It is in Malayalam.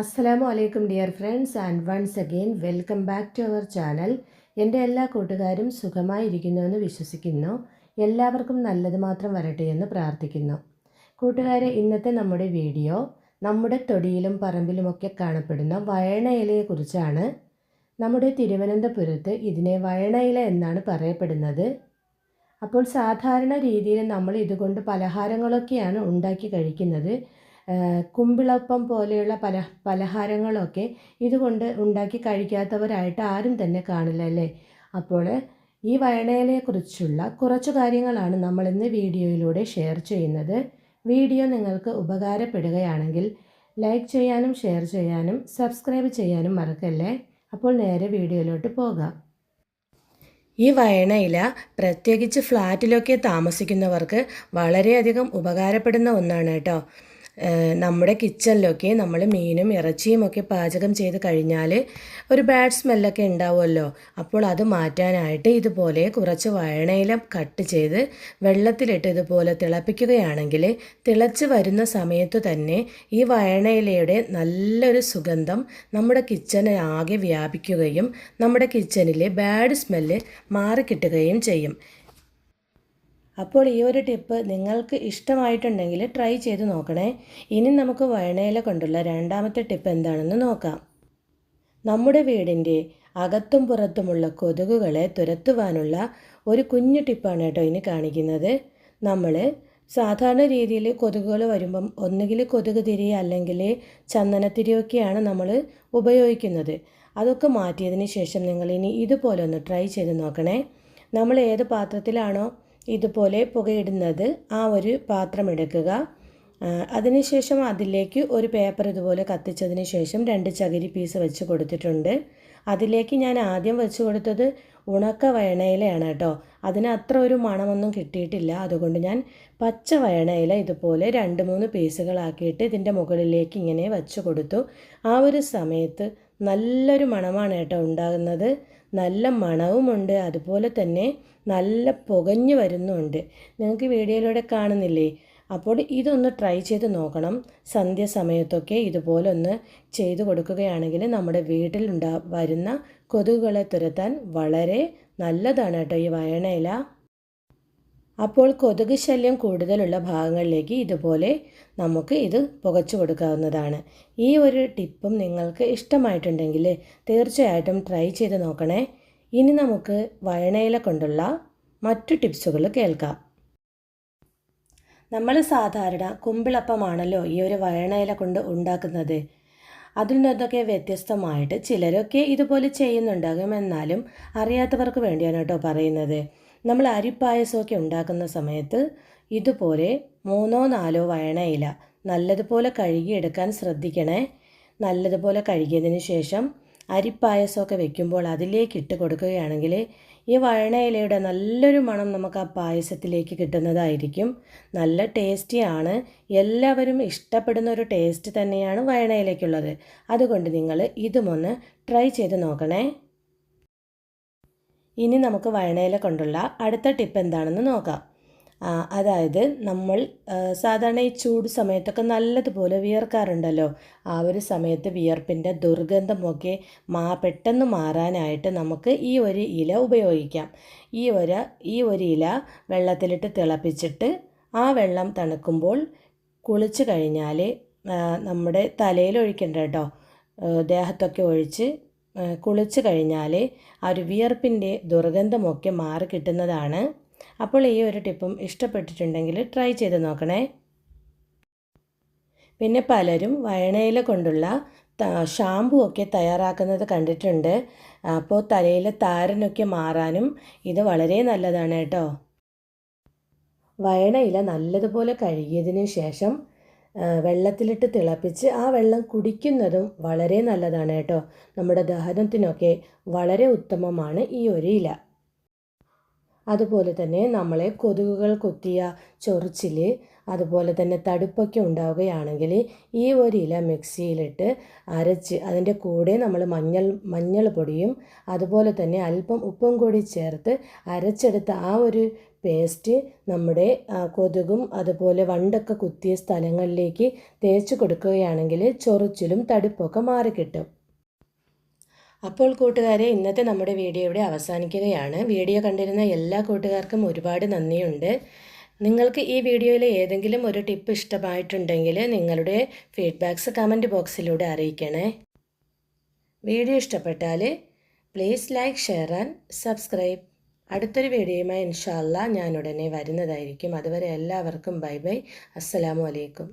അസ്സലാമു അലൈക്കും dear friends and once again welcome back to our channel. എന്റെ എല്ലാ കൂട്ടുകാരും സുഖമായിരിക്കുന്നുവെന്ന് വിശ്വസിക്കുന്നു. എല്ലാവർക്കും നല്ലത് മാത്രം വരട്ടെ എന്ന് പ്രാർത്ഥിക്കുന്നു. കൂട്ടുകാരെ ഇന്നത്തെ നമ്മുടെ വീഡിയോ നമ്മുടെ തൊടിയിലും പറമ്പിലുമൊക്കെ കാണപ്പെടുന്ന വയണയിലയെക്കുറിച്ചാണ് നമ്മുടെ തിരുവനന്തപുരത്ത് ഇതിനെ വയണയില എന്നാണ് പറയപ്പെടുന്നത്. അപ്പോൾ സാധാരണ രീതിയിൽ നമ്മൾ ഇതുകൊണ്ട് പലഹാരങ്ങളൊക്കെയാണ് ഉണ്ടാക്കി കഴിക്കുന്നത്. കുമ്പിളപ്പം പോലെയുള്ള പല പലഹാരങ്ങളൊക്കെ ഇതുകൊണ്ട് ഉണ്ടാക്കി കഴിക്കാത്തവരായിട്ട് ആരും തന്നെ കാണില്ല അല്ലേ? അപ്പോൾ ഈ വയണയിലെക്കുറിച്ചുള്ള കുറച്ച് കാര്യങ്ങളാണ് നമ്മൾ ഇന്ന് വീഡിയോയിലൂടെ ഷെയർ ചെയ്യുന്നത്. വീഡിയോ നിങ്ങൾക്ക് ഉപകാരപ്പെടുകയാണെങ്കിൽ ലൈക്ക് ചെയ്യാനും ഷെയർ ചെയ്യാനും സബ്സ്ക്രൈബ് ചെയ്യാനും മറക്കല്ലേ? അപ്പോൾ നേരെ വീഡിയോയിലോട്ട് പോകാം. ഈ വയണയില പ്രത്യേകിച്ച് ഫ്ലാറ്റിലൊക്കെ താമസിക്കുന്നവർക്ക് വളരെയധികം ഉപകാരപ്പെടുന്ന ഒന്നാണ് കേട്ടോ. നമ്മുടെ കിച്ചണിലൊക്കെ നമ്മൾ മീനും ഇറച്ചിയും ഒക്കെ പാചകം ചെയ്ത് കഴിഞ്ഞാൽ ഒരു ബാഡ് സ്മെല്ലൊക്കെ ഉണ്ടാവുമല്ലോ. അപ്പോൾ അത് മാറ്റാനായിട്ട് ഇതുപോലെ കുറച്ച് വയണയില കട്ട് ചെയ്ത് വെള്ളത്തിലിട്ട് ഇതുപോലെ തിളപ്പിക്കുകയാണെങ്കിൽ തിളച്ച് വരുന്ന സമയത്ത് തന്നെ ഈ വയണയിലയുടെ നല്ലൊരു സുഗന്ധം നമ്മുടെ കിച്ചനെ ആകെ വ്യാപിക്കുകയും നമ്മുടെ കിച്ചണിലെ ബാഡ് സ്മെല്ല് മാറിക്കിട്ടുകയും ചെയ്യും. അപ്പോൾ ഈ ഒരു ടിപ്പ് നിങ്ങൾക്ക് ഇഷ്ടമായിട്ടുണ്ടെങ്കിൽ ട്രൈ ചെയ്ത് നോക്കണേ. ഇനി നമുക്ക് വയണയില കൊണ്ടുള്ള രണ്ടാമത്തെ ടിപ്പ് എന്താണെന്ന് നോക്കാം. നമ്മുടെ വീടിന്റെ അകത്തും പുറത്തുമുള്ള കൊതുകുകളെ തുരത്തുവാനുള്ള ഒരു കുഞ്ഞു ടിപ്പാണ് കേട്ടോ ഇനി കാണിക്കുന്നത്. നമ്മൾ സാധാരണ രീതിയിൽ കൊതുകുകൾ വരുമ്പം ഒന്നുകിൽ കൊതുക് തിരി അല്ലെങ്കിൽ ചന്ദനത്തിരിയൊക്കെയാണ് നമ്മൾ ഉപയോഗിക്കുന്നത്. അതൊക്കെ മാറ്റിയതിന് ശേഷം നിങ്ങൾ ഇനി ഇതുപോലെ ഒന്ന് ട്രൈ ചെയ്ത് നോക്കണേ. നമ്മൾ ഏത് പാത്രത്തിലാണോ ഇതുപോലെ പുകയിടുന്നത് ആ ഒരു പാത്രം എടുക്കുക. അതിനുശേഷം അതിലേക്ക് ഒരു പേപ്പർ ഇതുപോലെ കത്തിച്ചതിന് ശേഷം രണ്ട് ചകിരി പീസ് വെച്ച് കൊടുത്തിട്ടുണ്ട്. അതിലേക്ക് ഞാൻ ആദ്യം വെച്ച് കൊടുത്തത് ഉണക്ക വയണയിലയാണ് കേട്ടോ. അതിന് അത്ര ഒരു മണമൊന്നും കിട്ടിയിട്ടില്ല. അതുകൊണ്ട് ഞാൻ പച്ച വയണയില ഇതുപോലെ രണ്ട് മൂന്ന് പീസുകളാക്കിയിട്ട് ഇതിന്റെ മുകളിലേക്ക് ഇങ്ങനെ വെച്ച് കൊടുത്തു. ആ ഒരു സമയത്ത് നല്ലൊരു മണമാണ് കേട്ടോ ഉണ്ടാകുന്നത്. നല്ല മണവുമുണ്ട്. അതുപോലെ തന്നെ നല്ല പുകഞ്ഞു വരുന്നുമുണ്ട് നിങ്ങൾക്ക് വീഡിയോയിലൂടെ കാണുന്നില്ലേ? അപ്പോൾ ഇതൊന്ന് ട്രൈ ചെയ്ത് നോക്കണം. സന്ധ്യ സമയത്തൊക്കെ ഇതുപോലെ ഒന്ന് ചെയ്തു കൊടുക്കുകയാണെങ്കിൽ നമ്മുടെ വീട്ടിൽ ഉണ്ടാ വരുന്ന കൊതുകുകളെ തുരത്താൻ വളരെ നല്ലതാണ് കേട്ടോ ഈ വയണയില. അപ്പോൾ കൊതുക് ശല്യം കൂടുതലുള്ള ഭാഗങ്ങളിലേക്ക് ഇതുപോലെ നമുക്ക് ഇത് പുകച്ചു കൊടുക്കാവുന്നതാണ്. ഈ ഒരു ടിപ്പും നിങ്ങൾക്ക് ഇഷ്ടമായിട്ടുണ്ടെങ്കിൽ തീർച്ചയായിട്ടും ട്രൈ ചെയ്ത് നോക്കണേ. ഇനി നമുക്ക് വയണയില കൊണ്ടുള്ള മറ്റു ടിപ്സുകൾ കേൾക്കാം. നമ്മൾ സാധാരണ കുമ്പിളപ്പമാണല്ലോ ഈ ഒരു വയണയില കൊണ്ട് ഉണ്ടാക്കുന്നത്. അതിൽ നിന്നൊക്കെ വ്യത്യസ്തമായിട്ട് ചിലരൊക്കെ ഇതുപോലെ ചെയ്യുന്നുണ്ടാകും. എന്നാലും അറിയാത്തവർക്ക് വേണ്ടിയാണ് കേട്ടോ പറയുന്നത്. നമ്മൾ അരിപ്പായസമൊക്കെ ഉണ്ടാക്കുന്ന സമയത്ത് ഇതുപോലെ മൂന്നോ നാലോ വയണയില നല്ലതുപോലെ കഴുകിയെടുക്കാൻ ശ്രദ്ധിക്കണേ. നല്ലതുപോലെ കഴുകിയതിന് ശേഷം അരിപ്പായസമൊക്കെ വെക്കുമ്പോൾ അതിലേക്ക് ഇട്ട് കൊടുക്കുകയാണെങ്കിൽ ഈ വഴണയിലയുടെ നല്ലൊരു മണം നമുക്ക് ആ പായസത്തിലേക്ക് കിട്ടുന്നതായിരിക്കും. നല്ല ടേസ്റ്റിയാണ്. എല്ലാവരും ഇഷ്ടപ്പെടുന്ന ഒരു ടേസ്റ്റ് തന്നെയാണ് വഴണയിലേക്കുള്ളത് അതുകൊണ്ട് നിങ്ങൾ ഇതുമൊന്ന് ട്രൈ ചെയ്ത് നോക്കണേ. ഇനി നമുക്ക് വയണയില കൊണ്ടുള്ള അടുത്ത ടിപ്പ് എന്താണെന്ന് നോക്കാം. അതായത് നമ്മൾ സാധാരണ ഈ ചൂട് സമയത്തൊക്കെ നല്ലതുപോലെ വിയർക്കാറുണ്ടല്ലോ. ആ ഒരു സമയത്ത് വിയർപ്പിന്റെ ദുർഗന്ധമൊക്കെ മാ പെട്ടെന്ന് മാറാനായിട്ട് നമുക്ക് ഈ ഒരു ഇല ഉപയോഗിക്കാം. ഈ ഒരു ഈ ഒരു ഇല വെള്ളത്തിലിട്ട് തിളപ്പിച്ചിട്ട് ആ വെള്ളം തണുക്കുമ്പോൾ കുളിച്ച് കഴിഞ്ഞാൽ നമ്മുടെ തലയിൽ ഒഴിക്കണ്ട കേട്ടോ. ദേഹത്തൊക്കെ ഒഴിച്ച് കുളിച്ച് കഴിഞ്ഞാൽ ആ ഒരു വിയർപ്പിന്റെ ദുർഗന്ധമൊക്കെ മാറി കിട്ടുന്നതാണ്. അപ്പോൾ ഈ ഒരു ടിപ്പും ഇഷ്ടപ്പെട്ടിട്ടുണ്ടെങ്കിൽ ട്രൈ ചെയ്ത് നോക്കണേ. പിന്നെ പലരും വയണയില കൊണ്ടുള്ള ഷാമ്പു ഒക്കെ തയ്യാറാക്കുന്നത് കണ്ടിട്ടുണ്ട്. അപ്പോൾ തലയിലെ താരനൊക്കെ മാറാനും ഇത് വളരെ നല്ലതാണ് കേട്ടോ. വയണയില നല്ലതുപോലെ കഴുകിയതിന് ശേഷം വെള്ളത്തിലിട്ട് തിളപ്പിച്ച് ആ വെള്ളം കുടിക്കുന്നതും വളരെ നല്ലതാണ് കേട്ടോ. നമ്മുടെ ദഹനത്തിനൊക്കെ വളരെ ഉത്തമമാണ് ഈ ഒരു ഇല. അതുപോലെ തന്നെ നമ്മളെ കൊതുകുകൾ കൊത്തിയ ചൊറിച്ചിൽ അതുപോലെ തന്നെ തടുപ്പൊക്കെ ഉണ്ടാവുകയാണെങ്കിൽ ഈ ഒരു ഇല മിക്സിയിലിട്ട് അരച്ച് അതിന്റെ കൂടെ നമ്മൾ മഞ്ഞൾ മഞ്ഞൾ പൊടിയും അതുപോലെ തന്നെ അല്പം ഉപ്പും കൂടി ചേർത്ത് അരച്ചെടുത്ത ആ ഒരു പേസ്റ്റ് നമ്മുടെ കൊതുകും അതുപോലെ വണ്ടൊക്കെ കുത്തിയ സ്ഥലങ്ങളിലേക്ക് തേച്ച് കൊടുക്കുകയാണെങ്കിൽ ചൊറിച്ചിലും തടുപ്പൊക്കെ മാറിക്കിട്ടും അപ്പോൾ കൂട്ടുകാരെ ഇന്നത്തെ നമ്മുടെ വീഡിയോ ഇവിടെ അവസാനിക്കുകയാണ്. വീഡിയോ കണ്ടിരുന്ന എല്ലാ കൂട്ടുകാർക്കും ഒരുപാട് നന്ദിയുണ്ട്. നിങ്ങൾക്ക് ഈ വീഡിയോയിലെ ഏതെങ്കിലും ഒരു ടിപ്പ് ഇഷ്ടമായിട്ടുണ്ടെങ്കിൽ നിങ്ങളുടെ ഫീഡ്ബാക്ക്സ് കമന്റ് ബോക്സിലൂടെ അറിയിക്കണേ. വീഡിയോ ഇഷ്ടപ്പെട്ടാൽ please like share and subscribe. അടുത്തൊരു വീഡിയോയുമായി ഇൻഷാല്ല ഞാൻ ഉടനെ വരുന്നതായിരിക്കും. അതുവരെ എല്ലാവർക്കും ബൈ ബൈ. അസ്സലാമു അലൈക്കും.